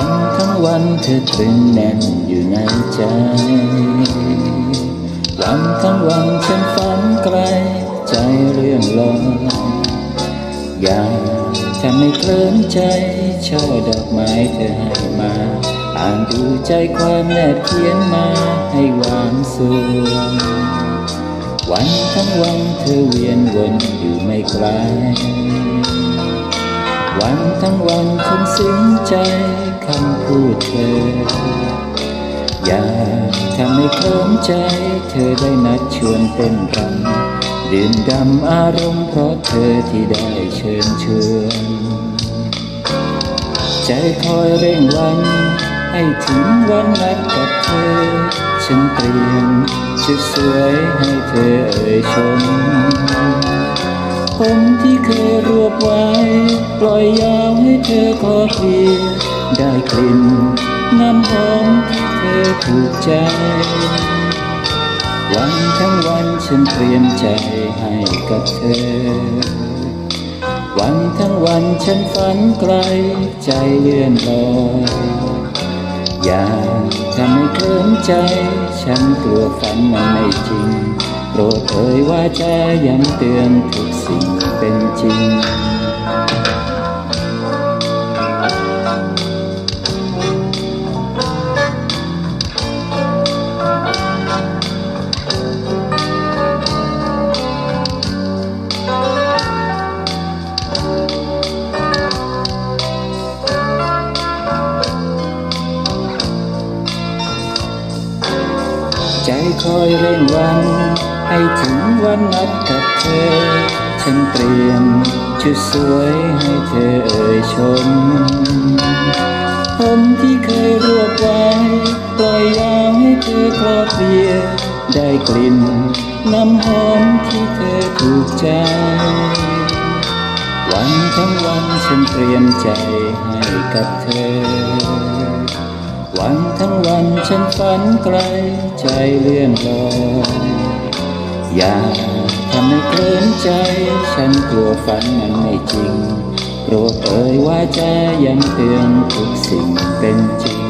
ันทั้งวันเธอตรึงแน่นอยู่ในใจ วันทั้งวันฉันฝันไกลใจเรื่องลอยอยากจะไม่เคลิ้มใจช่อดอกไม้เธอให้มา อ่านดูใจความแนบเขียนมาให้หวานสวงวันทั้งวันเธอเวียนวนอยู่ไม่ไกล วันทั้งวันคงซึ้งใจคำพูดเธอ อยากทำให้เคลิ้มใจ เธอได้นัดชวนเต้นรำดื่มดำอารมณ์เพราะเธอที่ได้เชิญชวนใจคอยเร่งวันให้ถึงวันนัดกับเธอ ฉันเตรียมชุดสวยให้เธอเอ่ยชมผมที่เคยรวบไว้ ล่อยยาวให้เธอขอเคลียร์ได้กลิ่นน้ำหอมที่เธอถูกใจ วันทั้งวันฉันเตรียมใจให้กับเธอ วันทั้งวันฉันฝันไกลใจเลื่อนลอยอยากทำให้เคลิ้มใจ ฉันกลัวฝันมันไม่จริงโปรดเอ่ยว่าจะย้ำเตือนทุกสิ่งเป็นจริง ใจคอยเร่งวัน ให้ถึงวันนัดกับเธอ ฉันเตรียมชุดสวยให้เธอเอ่ยชม ผมที่เคยรวบไว้ ปล่อยยาวให้เธอคลอเคลีย ได้กลิ่นน้ำหอมที่เธอถูกใจ วันทั้งวันฉันเตรียมใจให้กับเธอันทั้งวันฉันฝันไกลใจเลื่อนลอยอยากทำให้เคลิ้มใจ ฉันกลัวฝันมันไม่จริงโปรดเอ่ยว่าจะยังเตือนทุกสิ่งเป็นจริง